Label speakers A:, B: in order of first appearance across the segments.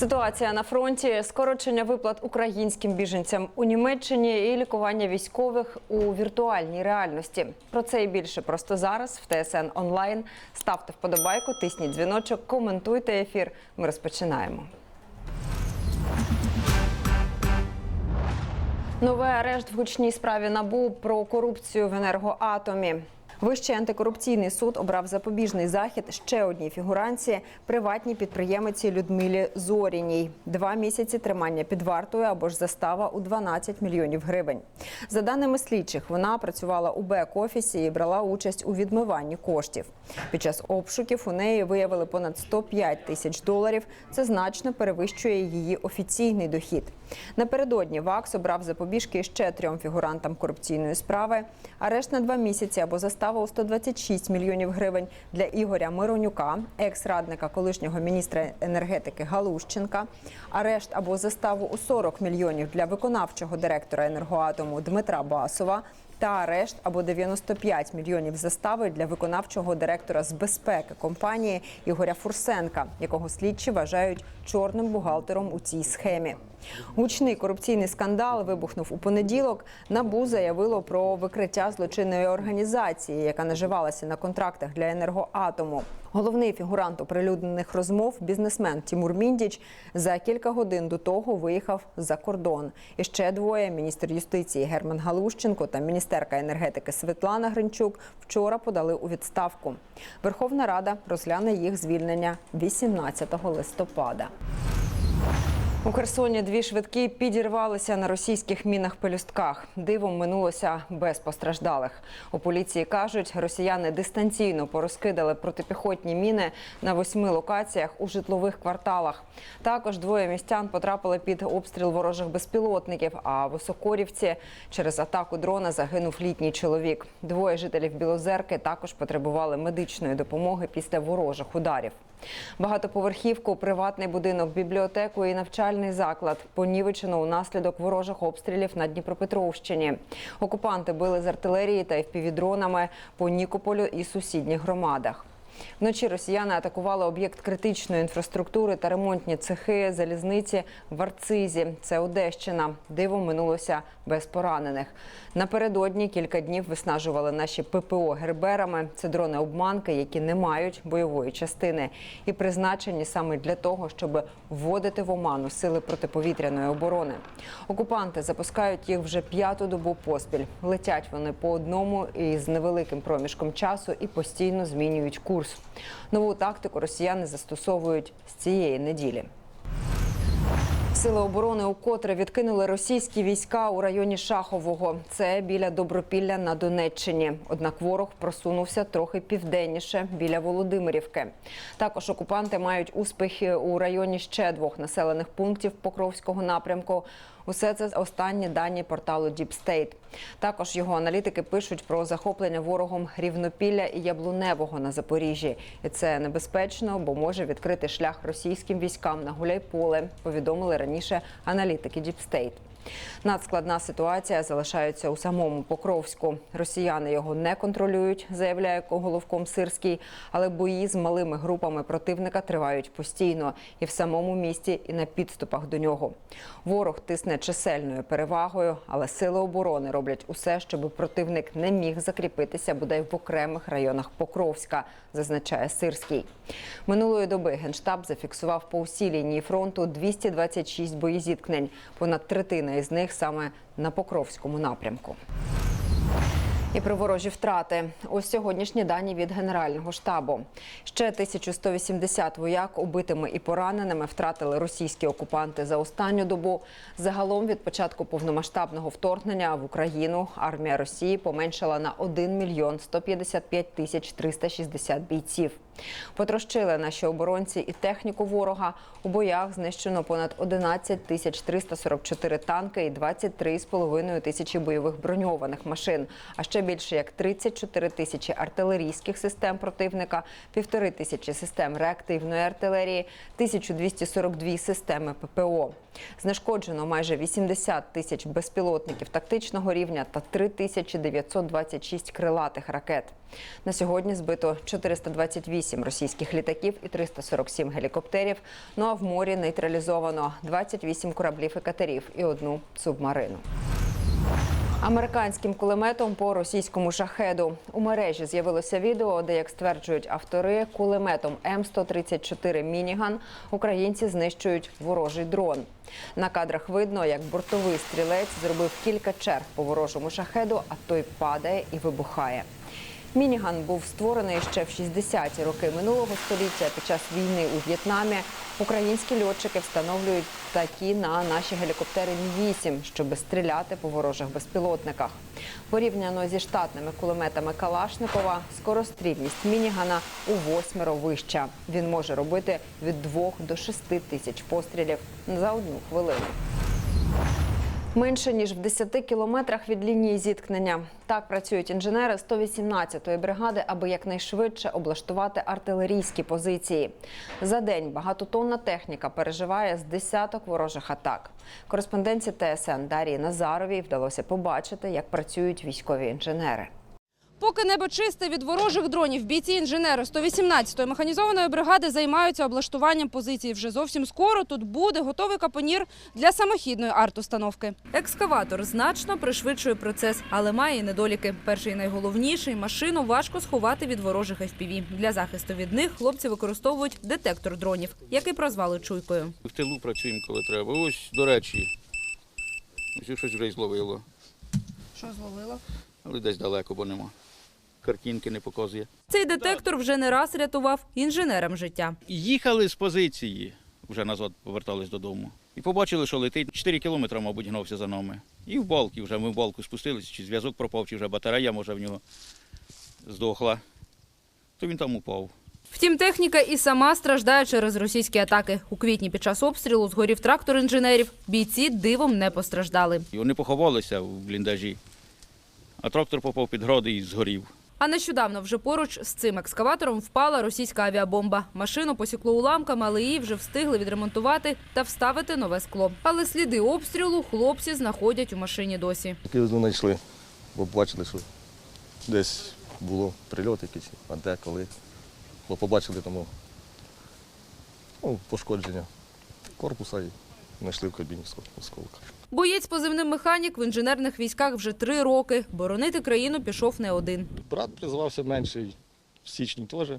A: Ситуація на фронті, скорочення виплат українським біженцям у Німеччині і лікування військових у віртуальній реальності. Про це і більше просто зараз в ТСН онлайн. Ставте вподобайку, тисніть дзвіночок, коментуйте ефір. Ми розпочинаємо. Новий арешт в гучній справі набу про корупцію в енергоатомі. Вищий антикорупційний суд обрав запобіжний захід ще одній фігуранці приватній підприємиці Людмилі Зоріній. Два місяці тримання під вартою або ж застава у 12 мільйонів гривень. За даними слідчих, вона працювала у бек-офісі і брала участь у відмиванні коштів. Під час обшуків у неї виявили понад 105 тисяч доларів. Це значно перевищує її офіційний дохід. Напередодні ВАКС обрав запобіжки ще трьом фігурантам корупційної справи. Арешт на два місяці або застава у 126 мільйонів гривень для Ігоря Миронюка, екс-радника колишнього міністра енергетики Галущенка. Арешт або заставу у 40 мільйонів для виконавчого директора енергоатому Дмитра Басова. Та арешт або 95 мільйонів застави для виконавчого директора з безпеки компанії Ігоря Фурсенка, якого слідчі вважають чорним бухгалтером у цій схемі. Гучний корупційний скандал вибухнув у понеділок. Набу заявило про викриття злочинної організації, яка наживалася на контрактах для енергоатому. Головний фігурант оприлюднених розмов, бізнесмен Тімур Міндіч, за кілька годин до того виїхав за кордон. І ще двоє міністр юстиції Герман Галущенко та міністерка енергетики Світлана Гринчук вчора подали у відставку. Верховна Рада розгляне їх звільнення 18 листопада. У Херсоні дві швидкі підірвалися на російських мінах-пелюстках. Дивом минулося без постраждалих. У поліції кажуть, росіяни дистанційно порозкидали протипіхотні міни на восьми локаціях у житлових кварталах. Також двоє містян потрапили під обстріл ворожих безпілотників. А в Осокорівці через атаку дрона загинув літній чоловік. Двоє жителів Білозерки також потребували медичної допомоги після ворожих ударів. Багатоповерхівку, приватний будинок, бібліотеку і навчальний заклад понівечено унаслідок ворожих обстрілів на Дніпропетровщині. Окупанти били з артилерії та впівдронами по Нікополю і сусідніх громадах. Вночі росіяни атакували об'єкт критичної інфраструктури та ремонтні цехи залізниці в Арцизі. Це Одещина. Дивом минулося без поранених. Напередодні кілька днів виснажували наші ППО герберами. Це дрони-обманки, які не мають бойової частини і призначені саме для того, щоб вводити в оману сили протиповітряної оборони. Окупанти запускають їх вже п'яту добу поспіль. Летять вони по одному і з невеликим проміжком часу і постійно змінюють курс. Нову тактику росіяни застосовують з цієї неділі. Сили оборони укотре відкинули російські війська у районі Шахового. Це біля Добропілля на Донеччині. Однак ворог просунувся трохи південніше біля Володимирівки. Також окупанти мають успіхи у районі ще двох населених пунктів Покровського напрямку. Усе це останні дані порталу Deep State. Також його аналітики пишуть про захоплення ворогом Рівнопілля і Яблуневого на Запоріжжі. І це небезпечно, бо може відкрити шлях російським військам на Гуляйполе. Повідомили раніше аналітики Deep State. Надскладна ситуація залишається у самому Покровську. Росіяни його не контролюють, заявляє головком Сирський, але бої з малими групами противника тривають постійно і в самому місті, і на підступах до нього. Ворог тисне чисельною перевагою, але сили оборони роблять усе, щоб противник не міг закріпитися бодай в окремих районах Покровська, зазначає Сирський. Минулої доби генштаб зафіксував по усій лінії фронту 226 боєзіткнень. Понад третина із них саме на Покровському напрямку. І про ворожі втрати. Ось сьогоднішні дані від Генерального штабу. Ще 1180 вояк убитими і пораненими втратили російські окупанти за останню добу. Загалом від початку повномасштабного вторгнення в Україну армія Росії поменшала на 1 мільйон 155 тисяч 360 бійців. Потрощили наші оборонці і техніку ворога. У боях знищено понад 11 тисяч 344 танки і 23,5 тисячі бойових броньованих машин. А ще більше як 34 тисячі артилерійських систем противника, півтори тисячі систем реактивної артилерії, 1242 системи ППО. Знешкоджено майже 80 тисяч безпілотників тактичного рівня та 3926 крилатих ракет. На сьогодні збито 428 28 російських літаків і 347 гелікоптерів. Ну а в морі нейтралізовано 28 кораблів і катерів і одну субмарину. Американським кулеметом по російському шахеду у мережі з'явилося відео, де, як стверджують автори, кулеметом М134 Мініган українці знищують ворожий дрон. На кадрах видно, як бортовий стрілець зробив кілька черг по ворожому шахеду, а той падає і вибухає. Мініган був створений ще в 60-ті роки минулого століття під час війни у В'єтнамі. Українські льотчики встановлюють такі на наші гелікоптери Мі-8, щоб стріляти по ворожих безпілотниках. Порівняно зі штатними кулеметами Калашникова, скорострільність Мінігана у восьмеро вища. Він може робити від 2 до 6 тисяч пострілів за одну хвилину. Менше ніж в 10 кілометрах від лінії зіткнення. Так працюють інженери 118-ї бригади, аби якнайшвидше облаштувати артилерійські позиції. За день багатотонна техніка переживає з десяток ворожих атак. Кореспонденці ТСН Дарії Назаровій вдалося побачити, як працюють військові інженери.
B: Поки небо чисте від ворожих дронів, бійці інженери 118-ї механізованої бригади займаються облаштуванням позицій. Вже зовсім скоро тут буде готовий капонір для самохідної арт-установки. Екскаватор значно пришвидшує процес, але має і недоліки. Перший і найголовніший – машину важко сховати від ворожих FPV. Для захисту від них хлопці використовують детектор дронів, який прозвали чуйкою.
C: В тилу працюємо, коли треба. Ось, до речі, ось щось вже й зловило,
B: Що зловило?
C: але десь далеко, бо нема. Картинки не показує.
B: Цей детектор вже не раз рятував інженерам життя.
C: Їхали з позиції, вже назад повертались додому. І побачили, що летить 4 кілометри, мабуть, гнався за нами. І в балки вже ми в балку спустилися, чи зв'язок пропав, чи вже батарея, може, в нього здохла. То він там упав.
B: Втім, техніка і сама страждає через російські атаки. У квітні під час обстрілу згорів трактор інженерів. Бійці дивом не постраждали.
C: І вони поховалися в бліндажі, а трактор попав під гроди і згорів.
B: А нещодавно вже поруч з цим екскаватором впала російська авіабомба. Машину посікло уламками, але її вже встигли відремонтувати та вставити нове скло. Але сліди обстрілу хлопці знаходять у машині досі.
D: Тільки знайшли, бо бачили, що десь було прильот якийсь, а де, коли. Бо побачили тому ну, пошкодження корпуса знайшли в кабіні осколка.
B: Боєць позивним механік в інженерних військах вже три роки. Боронити країну пішов не один.
D: Брат призвався менший, в січні теж.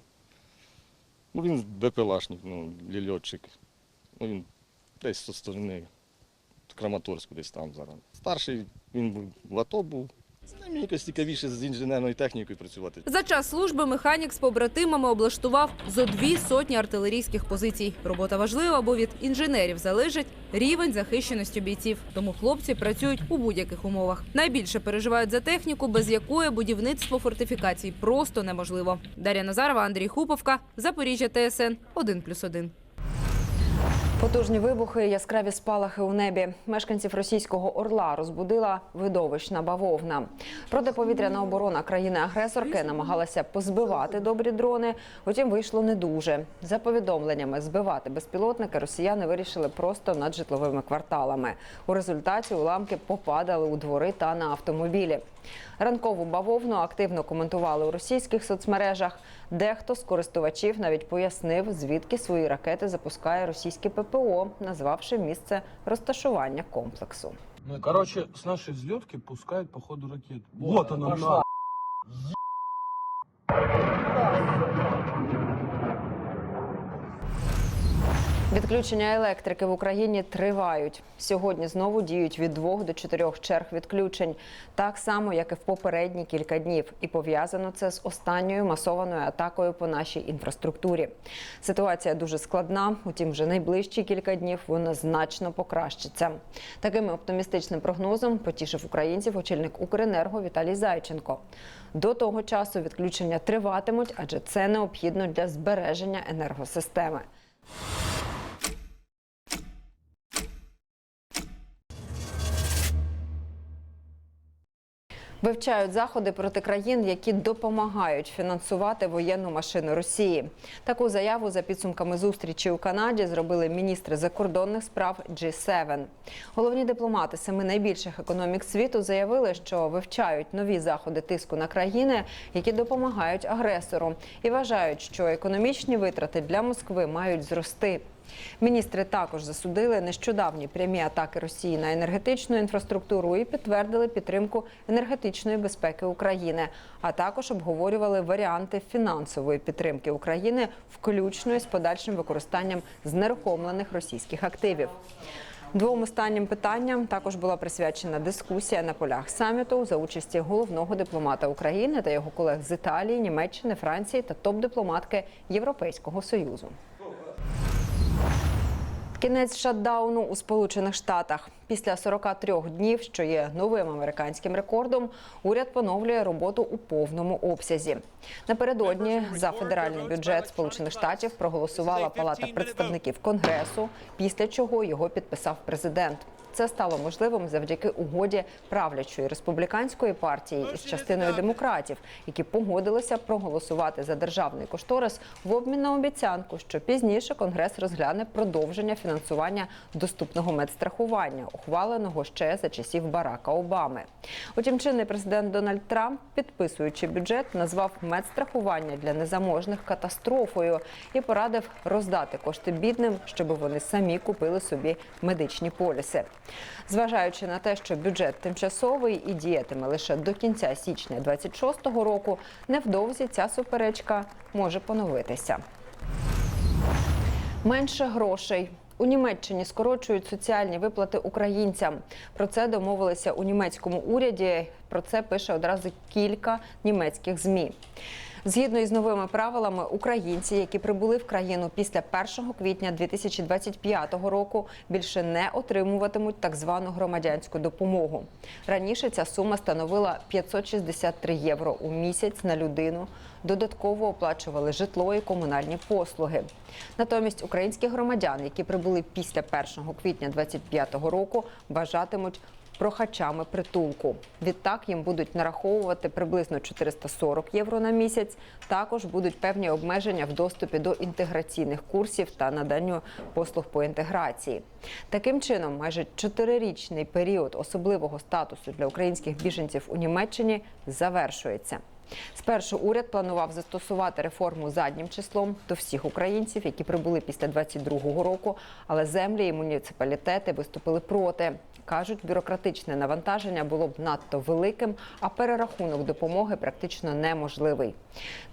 D: Ну, він БПЛАшник, ну, лільотчик. Ну, він десь зі сторони Краматорську десь там зараз. Старший він був в АТО був. З якось цікавіше з інженерною технікою працювати.
B: За час служби механік з побратимами облаштував зо дві сотні артилерійських позицій. Робота важлива, бо від інженерів залежить рівень захищеності бійців. Тому хлопці працюють у будь-яких умовах. Найбільше переживають за техніку, без якої будівництво фортифікацій просто неможливо. Дар'я Назарова, Андрій Хуповка, Запоріжжя, ТСН 1+,1.
A: Потужні вибухи, яскраві спалахи у небі. Мешканців російського орла розбудила видовищна бавовна. Протиповітряна оборона країни-агресорки намагалася позбивати добрі дрони. Утім, вийшло не дуже. За повідомленнями, збивати безпілотники росіяни вирішили просто над житловими кварталами. У результаті уламки попадали у двори та на автомобілі. Ранкову бавовну активно коментували у російських соцмережах. Дехто з користувачів навіть пояснив, звідки свої ракети запускає російське ППО, назвавши місце розташування комплексу.
E: Ну, короче, с нашей взлетки пускают по ходу ракет. Вот она, на.
A: Відключення електрики в Україні тривають. Сьогодні знову діють від двох до чотирьох черг відключень, так само як і в попередні кілька днів. І пов'язано це з останньою масованою атакою по нашій інфраструктурі. Ситуація дуже складна, утім, вже найближчі кілька днів вона значно покращиться. Таким оптимістичним прогнозом потішив українців очільник Укренерго Віталій Зайченко. До того часу відключення триватимуть, адже це необхідно для збереження енергосистеми. Вивчають заходи проти країн, які допомагають фінансувати воєнну машину Росії. Таку заяву за підсумками зустрічі у Канаді зробили міністри закордонних справ G7. Головні дипломати семи найбільших економік світу заявили, що вивчають нові заходи тиску на країни, які допомагають агресору, і вважають, що економічні витрати для Москви мають зрости. Міністри також засудили нещодавні прямі атаки Росії на енергетичну інфраструктуру і підтвердили підтримку енергетичної безпеки України, а також обговорювали варіанти фінансової підтримки України, включно з подальшим використанням знерухомлених російських активів. Двом останнім питанням також була присвячена дискусія на полях саміту за участі головного дипломата України та його колег з Італії, Німеччини, Франції та топ-дипломатки Європейського союзу. Кінець шатдауну у Сполучених Штатах після 43 днів, що є новим американським рекордом, уряд поновлює роботу у повному обсязі. Напередодні за федеральний бюджет Сполучених Штатів проголосувала Палата представників Конгресу, після чого його підписав президент. Це стало можливим завдяки угоді правлячої республіканської партії із частиною демократів, які погодилися проголосувати за державний кошторис в обмін на обіцянку, що пізніше конгрес розгляне продовження фінансування доступного медстрахування, ухваленого ще за часів Барака Обами. Утім, чинний президент Дональд Трамп, підписуючи бюджет, назвав медстрахування для незаможних катастрофою і порадив роздати кошти бідним, щоб вони самі купили собі медичні поліси. Зважаючи на те, що бюджет тимчасовий і діятиме лише до кінця січня 26-го року, невдовзі ця суперечка може поновитися. Менше грошей. У Німеччині скорочують соціальні виплати українцям. Про це домовилися у німецькому уряді. Про це пише одразу кілька німецьких змі. Згідно із новими правилами, українці, які прибули в країну після 1 квітня 2025 року, більше не отримуватимуть так звану громадянську допомогу. Раніше ця сума становила 563 євро у місяць на людину. Додатково оплачували житло і комунальні послуги. Натомість українські громадяни, які прибули після 1 квітня 2025 року, вважатимуть прохачами притулку. Відтак їм будуть нараховувати приблизно 440 євро на місяць. Також будуть певні обмеження в доступі до інтеграційних курсів та наданню послуг по інтеграції. Таким чином, майже чотирирічний період особливого статусу для українських біженців у Німеччині завершується. Спершу уряд планував застосувати реформу заднім числом до всіх українців, які прибули після 22-го року, але землі і муніципалітети виступили проти. Кажуть, бюрократичне навантаження було б надто великим, а перерахунок допомоги практично неможливий.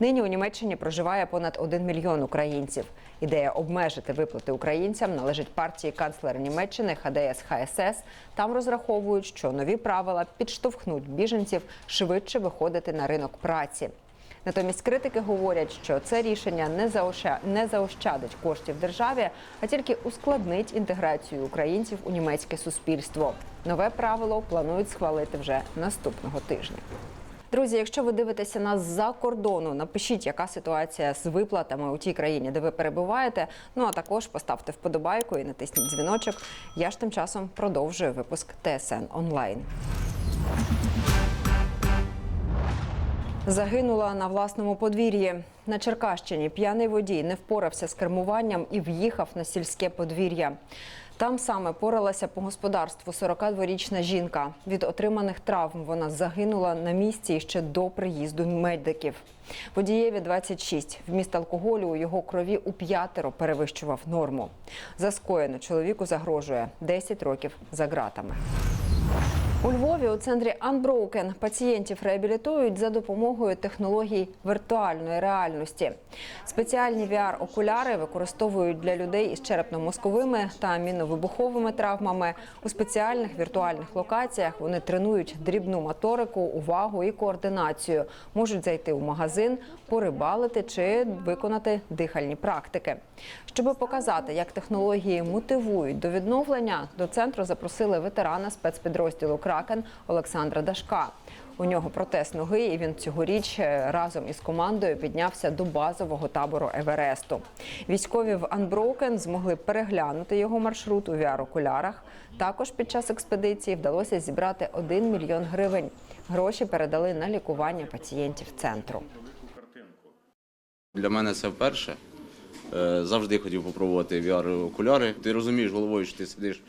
A: Нині у Німеччині проживає понад 1 мільйон українців. Ідея обмежити виплати українцям належить партії канцлера Німеччини ХДС ХСС. Там розраховують, що нові правила підштовхнуть біженців швидше виходити на ринок праці. Натомість критики говорять, що це рішення не заоща- не заощадить коштів державі, а тільки ускладнить інтеграцію українців у німецьке суспільство. Нове правило планують схвалити вже наступного тижня. Друзі, якщо ви дивитеся нас з-за кордону, напишіть, яка ситуація з виплатами у тій країні, де ви перебуваєте. Ну а також поставте вподобайку і натисніть дзвіночок. Я ж тим часом продовжую випуск ТСН онлайн. Загинула на власному подвір'ї. На Черкащині п'яний водій не впорався з кермуванням і в'їхав на сільське подвір'я. Там саме поралася по господарству 42-річна жінка. Від отриманих травм вона загинула на місці ще до приїзду медиків. Водієві 26. Вміст алкоголю у його крові у п'ятеро перевищував норму. За скоєне чоловіку загрожує 10 років за ґратами. У Львові у центрі Unbroken пацієнтів реабілітують за допомогою технологій віртуальної реальності. Спеціальні VR-окуляри використовують для людей із черепно-мозковими та мінно-вибуховими травмами. У спеціальних віртуальних локаціях вони тренують дрібну моторику, увагу і координацію. Можуть зайти у магазин, порибалити чи виконати дихальні практики. Щоб показати, як технології мотивують до відновлення, до центру запросили ветерана спецпідрозділу Кракен Олександра Дашка. У нього протез ноги, і він цьогоріч е, разом із командою піднявся до базового табору Евересту. Військові в Unbroken змогли переглянути його маршрут у VR-окулярах. Також під час експедиції вдалося зібрати 1 мільйон гривень. Гроші передали на лікування пацієнтів центру.
F: Для мене це вперше. Е, Завжди хотів попробувати VR-окуляри. Ти розумієш головою, що ти сидиш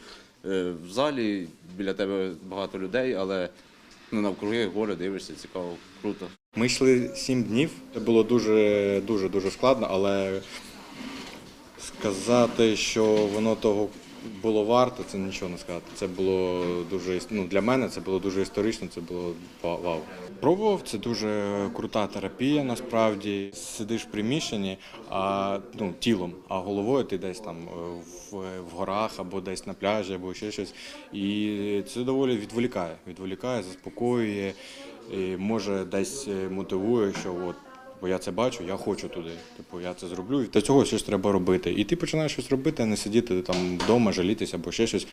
F: в залі, біля тебе багато людей, але ну, навкруги горе, дивишся, цікаво, круто.
G: Ми йшли сім днів. Це було дуже дуже дуже складно, але сказати, що воно того було варто, це нічого не сказати. Це було дуже ну, для мене це було дуже історично, це було вау. Пробував, це дуже крута терапія. Насправді сидиш в приміщенні, а ну тілом, а головою ти десь там е, в, в горах або десь на пляжі, або ще щось. І це доволі відволікає. Відволікає, заспокоює, і може десь е, мотивує, що от. Бо я це бачу, я хочу туди. Типу, я це зроблю, і для цього щось треба робити. І ти починаєш щось робити, а не сидіти там вдома, жалітися або ще щось.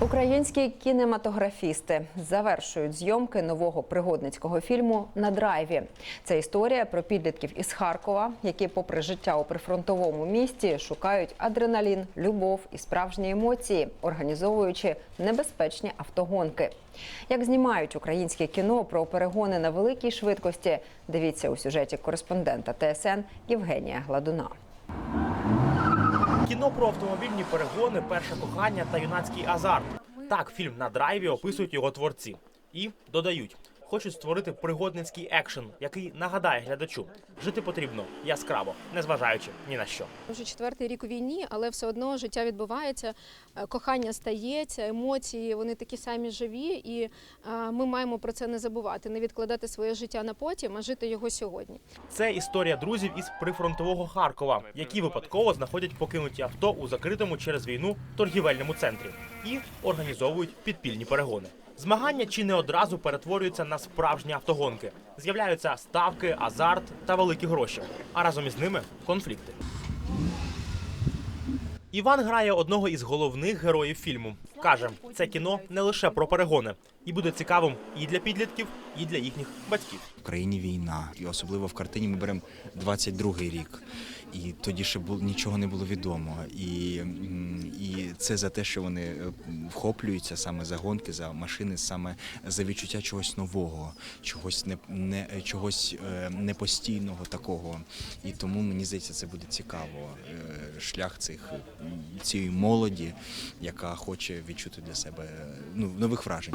A: Українські кінематографісти завершують зйомки нового пригодницького фільму на драйві. Це історія про підлітків із Харкова, які, попри життя у прифронтовому місті, шукають адреналін, любов і справжні емоції, організовуючи небезпечні автогонки. Як знімають українське кіно про перегони на великій швидкості, дивіться у сюжеті кореспондента ТСН Євгенія Гладуна.
H: Кіно про автомобільні перегони, перше кохання та юнацький азарт. Так, фільм на драйві описують його творці. І додають, хочуть створити пригодницький екшен, який нагадає глядачу, жити потрібно яскраво, незважаючи ні на що.
I: Вже четвертий рік у війні, але все одно життя відбувається, е, кохання стається, емоції вони такі самі живі, і е, ми маємо про це не забувати, не відкладати своє життя на потім, а жити його сьогодні.
H: Це історія друзів із прифронтового Харкова, які випадково знаходять покинуті авто у закритому через війну торгівельному центрі і організовують підпільні перегони. Змагання чи не одразу перетворюються на справжні автогонки. З'являються ставки, азарт та великі гроші, а разом із ними конфлікти. Іван грає одного із головних героїв фільму. Каже, це кіно не лише про перегони, і буде цікавим і для підлітків, і для їхніх батьків.
J: В країні війна, і особливо в картині ми беремо 22-й рік. І тоді ще було нічого не було відомо. І, і це за те, що вони е, вхоплюються саме за гонки, за машини, саме за відчуття чогось нового, чогось не, не чогось е, непостійного такого. І тому мені здається, це буде цікаво. Е, Шлях цих цієї молоді, яка хоче відчути для себе е, ну, нових вражень.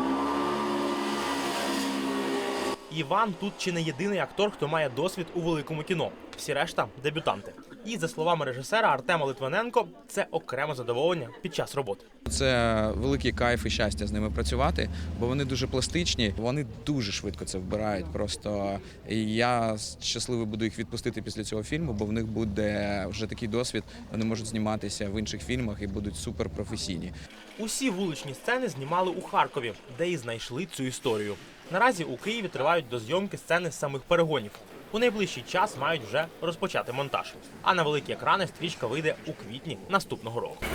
H: Іван тут чи не єдиний актор, хто має досвід у великому кіно. Всі решта дебютанти. І за словами режисера Артема Литвиненко, це окреме задоволення під час роботи.
K: Це великий кайф і щастя з ними працювати, бо вони дуже пластичні, вони дуже швидко це вбирають. Просто і я щасливий буду їх відпустити після цього фільму, бо в них буде вже такий досвід. Вони можуть зніматися в інших фільмах і будуть суперпрофесійні.
H: Усі вуличні сцени знімали у Харкові, де і знайшли цю історію. Наразі у Києві тривають дозйомки сцени з самих перегонів. У найближчий час мають вже розпочати монтаж. А на великі екрани стрічка вийде у квітні наступного року.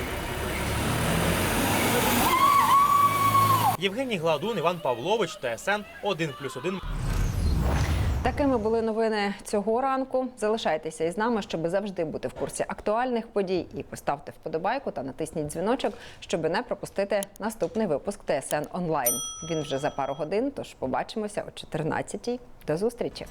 H: Євгеній Гладун, Іван Павлович, ТСН 1+,1.
A: Такими були новини цього ранку. Залишайтеся із нами, щоб завжди бути в курсі актуальних подій. І поставте вподобайку та натисніть дзвіночок, щоб не пропустити наступний випуск ТСН онлайн. Він вже за пару годин. Тож побачимося о 14-й. До зустрічі.